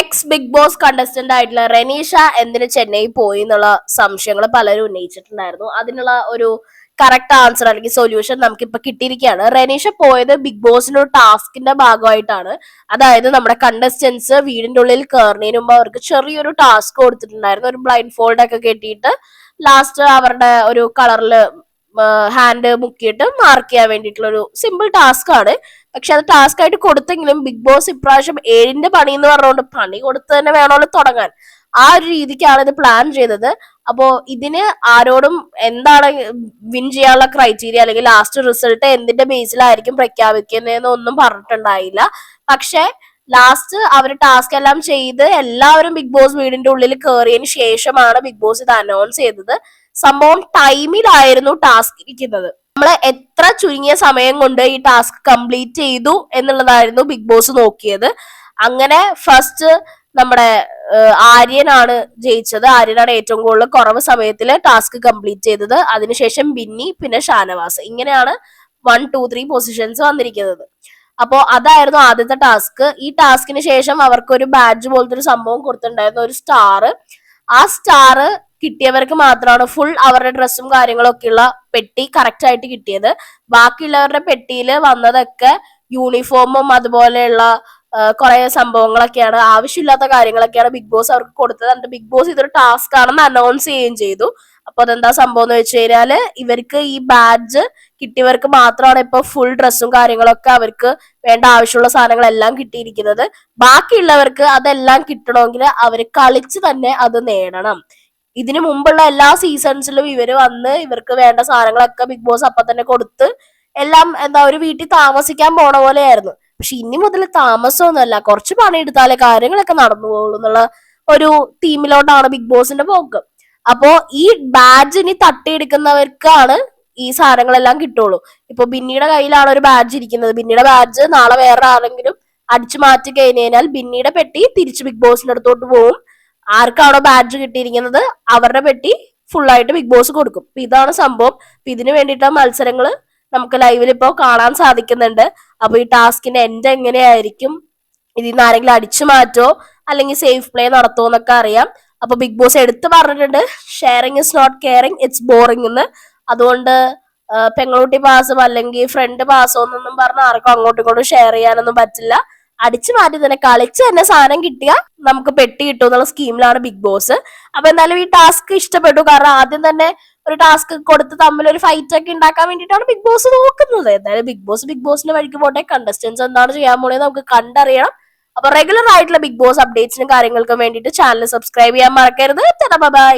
X big boss contestant ആയിട്ടുള്ള റെനീഷ എന്തിന് ചെന്നൈ പോയി എന്നുള്ള സംശയങ്ങൾ പലരും ഉന്നയിച്ചിട്ടുണ്ടായിരുന്നു. അതിനുള്ള ഒരു കറക്റ്റ് ആൻസർ അല്ലെങ്കിൽ സൊല്യൂഷൻ നമുക്ക് ഇപ്പൊ കിട്ടിയിരിക്കുകയാണ്. റെനീഷ പോയത് ബിഗ് ബോസിന്റെ ഒരു ടാസ്കിന്റെ ഭാഗമായിട്ടാണ്. അതായത് നമ്മുടെ കണ്ടസ്റ്റൻസ് വീടിന്റെ ഉള്ളിൽ കയറുന്നതിന് മുമ്പ് അവർക്ക് ചെറിയൊരു ടാസ്ക് കൊടുത്തിട്ടുണ്ടായിരുന്നു. ഒരു ബ്ലൈൻഡ് ഫോൾഡ് ഒക്കെ കെട്ടിയിട്ട് ലാസ്റ്റ് അവരുടെ ഒരു കളറിൽ ഹാൻഡ് മുക്കിയിട്ട് മാർക്ക് ചെയ്യാൻ വേണ്ടിയിട്ടുള്ള ഒരു സിമ്പിൾ ടാസ്ക് ആണ്. പക്ഷെ അത് ടാസ്ക് ആയിട്ട് കൊടുത്തെങ്കിലും ബിഗ് ബോസ് ഇപ്രാവശ്യം ഏഴിന്റെ പണി എന്ന് പറഞ്ഞുകൊണ്ട് പണി കൊടുത്ത് തന്നെ വേണമല്ലോ തുടങ്ങാൻ. ആ ഒരു രീതിക്കാണ് ഇത് പ്ലാൻ ചെയ്തത്. അപ്പോ ഇതിന് ആരോടും എന്താണ് വിൻ ചെയ്യാനുള്ള ക്രൈറ്റീരിയ അല്ലെങ്കിൽ ലാസ്റ്റ് റിസൾട്ട് എന്തിന്റെ ബേസിലായിരിക്കും പ്രഖ്യാപിക്കുന്നതെന്ന് ഒന്നും പറഞ്ഞിട്ടുണ്ടായില്ല. പക്ഷെ ലാസ്റ്റ് അവർ ടാസ്ക് എല്ലാം ചെയ്ത് എല്ലാവരും ബിഗ് ബോസ് വീടിന്റെ ഉള്ളിൽ കയറിയതിന് ശേഷമാണ് ബിഗ് ബോസ് ഇത് അനൗൺസ് ചെയ്തത്. സംഭവം ടൈമിലായിരുന്നു ടാസ്ക് ഇരിക്കുന്നത്. നമ്മൾ എത്ര ചുരുങ്ങിയ സമയം കൊണ്ട് ഈ ടാസ്ക് കംപ്ലീറ്റ് ചെയ്തു എന്നുള്ളതായിരുന്നു ബിഗ് ബോസ് നോക്കിയത്. അങ്ങനെ ഫസ്റ്റ് നമ്മുടെ ആര്യനാണ് ജയിച്ചത്. ആര്യനാണ് ഏറ്റവും കൂടുതൽ കുറവ് സമയത്തിൽ ടാസ്ക് കംപ്ലീറ്റ് ചെയ്തത്. അതിനുശേഷം ബിന്നി പിന്നെ ഷാനവാസ്. ഇങ്ങനെയാണ് വൺ ടു ത്രീ പൊസിഷൻസ് വന്നിരിക്കുന്നത്. അപ്പോ അതായിരുന്നു ആദ്യത്തെ ടാസ്ക്. ഈ ടാസ്കിന് ശേഷം അവർക്ക് ഒരു ബാഡ്ജ് പോലത്തെ ഒരു സംഭവം കൊടുത്തിട്ടുണ്ടായിരുന്നു ഒരു സ്റ്റാർ ആ സ്റ്റാർ കിട്ടിയവർക്ക് മാത്രമാണ് ഫുൾ അവരുടെ ഡ്രസ്സും കാര്യങ്ങളും ഉള്ള പെട്ടി കറക്റ്റ് ആയിട്ട് കിട്ടിയത്. ബാക്കിയുള്ളവരുടെ പെട്ടിയിൽ വന്നതൊക്കെ യൂണിഫോമും അതുപോലെയുള്ള കുറെ സംഭവങ്ങളൊക്കെയാണ്. ആവശ്യമില്ലാത്ത കാര്യങ്ങളൊക്കെയാണ് ബിഗ് ബോസ് അവർക്ക് കൊടുത്തത്. എന്നിട്ട് ബിഗ് ബോസ് ഇതൊരു ടാസ്ക് ആണെന്ന് അനൗൺസ് ചെയ്യുകയും ചെയ്തു. അപ്പൊ അതെന്താ സംഭവം എന്ന് വെച്ച് കഴിഞ്ഞാൽ ഇവർക്ക് ഈ ബാഡ്ജ് കിട്ടിയവർക്ക് മാത്രമാണ് ഇപ്പൊ ഫുൾ ഡ്രസ്സും കാര്യങ്ങളൊക്കെ അവർക്ക് വേണ്ട ആവശ്യമുള്ള സാധനങ്ങളെല്ലാം കിട്ടിയിരിക്കുന്നത്. ബാക്കിയുള്ളവർക്ക് അതെല്ലാം കിട്ടണമെങ്കിൽ അവർ കളിച്ച് തന്നെ അത് നേടണം. ഇതിനു മുമ്പുള്ള എല്ലാ സീസൺസിലും ഇവർ വന്ന് ഇവർക്ക് വേണ്ട സാധനങ്ങളൊക്കെ ബിഗ് ബോസ് അപ്പൊ തന്നെ കൊടുത്ത് എല്ലാം എന്താ ഒരു വീട്ടിൽ താമസിക്കാൻ പോണ പോലെയായിരുന്നു. പക്ഷെ ഇനി മുതൽ താമസമൊന്നുമല്ല. കുറച്ച് പണിയെടുത്താലേ കാര്യങ്ങളൊക്കെ നടന്നു പോകുള്ളൂ എന്നുള്ള ഒരു ടീമിലോട്ടാണ് ബിഗ് ബോസിന്റെ പോക്ക്. അപ്പോ ഈ ബാഡ്ജ് ഇനി തട്ടിയെടുക്കുന്നവർക്കാണ് ഈ സാധനങ്ങളെല്ലാം കിട്ടുള്ളൂ. ഇപ്പൊ ബിന്നിയുടെ കയ്യിലാണ് ഒരു ബാഡ്ജ് ഇരിക്കുന്നത്. ബിന്നിയുടെ ബാഡ്ജ് നാളെ വേറെ ആരെങ്കിലും അടിച്ചു മാറ്റി കഴിഞ്ഞു കഴിഞ്ഞാൽ ബിന്നിയുടെ പെട്ടി തിരിച്ച് ബിഗ് ബോസിന്റെ അടുത്തോട്ട് പോകും ആർക്കാണോ ബാഡ്ജ് കിട്ടിയിരിക്കുന്നത്? അവരുടെ പെട്ടി ഫുൾ ആയിട്ട് ബിഗ് ബോസ് കൊടുക്കും. അപ്പൊ ഇതാണ് സംഭവം. അപ്പൊ ഇതിന് വേണ്ടിയിട്ട് മത്സരങ്ങൾ നമുക്ക് ലൈവിൽ ഇപ്പോൾ കാണാൻ സാധിക്കുന്നുണ്ട്. അപ്പൊ ഈ ടാസ്കിന്റെ എൻഡ് എങ്ങനെയായിരിക്കും? ഇതിൽ നിന്ന് ആരെങ്കിലും അടിച്ചു മാറ്റോ? അല്ലെങ്കിൽ സേഫ് പ്ലേ നടത്തുമോ എന്നൊക്കെ അറിയാം. അപ്പൊ ബിഗ് ബോസ് എടുത്തു പറഞ്ഞിട്ടുണ്ട്. Sharing is not caring it's boring എന്ന്. അതുകൊണ്ട് പെങ്ങളൂട്ടി പാസും അല്ലെങ്കിൽ ഫ്രണ്ട് പാസോ എന്നൊന്നും പറഞ്ഞ ആർക്കും അങ്ങോട്ടും ഇങ്ങോട്ടും ഷെയർ ചെയ്യാനൊന്നും പറ്റില്ല. അടിച്ചു മാറ്റി തന്നെ കളിച്ച് തന്നെ സാധനം കിട്ടിയ നമുക്ക് പെട്ടി കിട്ടും എന്നുള്ള സ്കീമിലാണ് ബിഗ് ബോസ് അപ്പൊ എന്തായാലും ഈ ടാസ്ക് ഇഷ്ടപ്പെട്ടു. കാരണം ആദ്യം തന്നെ ഒരു ടാസ്ക് കൊടുത്ത് തമ്മിൽ ഒരു ഫൈറ്റ് ഒക്കെ ഉണ്ടാക്കാൻ വേണ്ടിയിട്ടാണ് ബിഗ് ബോസ് നോക്കുന്നത്. എന്തായാലും ബിഗ് ബോസ് ബിഗ് ബോസിന്റെ വഴിക്ക് പോട്ടെ. കണ്ടസ്റ്റൻസ് എന്താണ് ചെയ്യാൻ പോണത് നമുക്ക് കണ്ടറിയണം. അപ്പൊ റെഗുലർ ആയിട്ടുള്ള ബിഗ് ബോസ് അപ്ഡേറ്റ്സിനും കാര്യങ്ങൾക്കും വേണ്ടിയിട്ട് ചാനൽ സബ്സ്ക്രൈബ് ചെയ്യാൻ മറക്കരുത്. ബൈ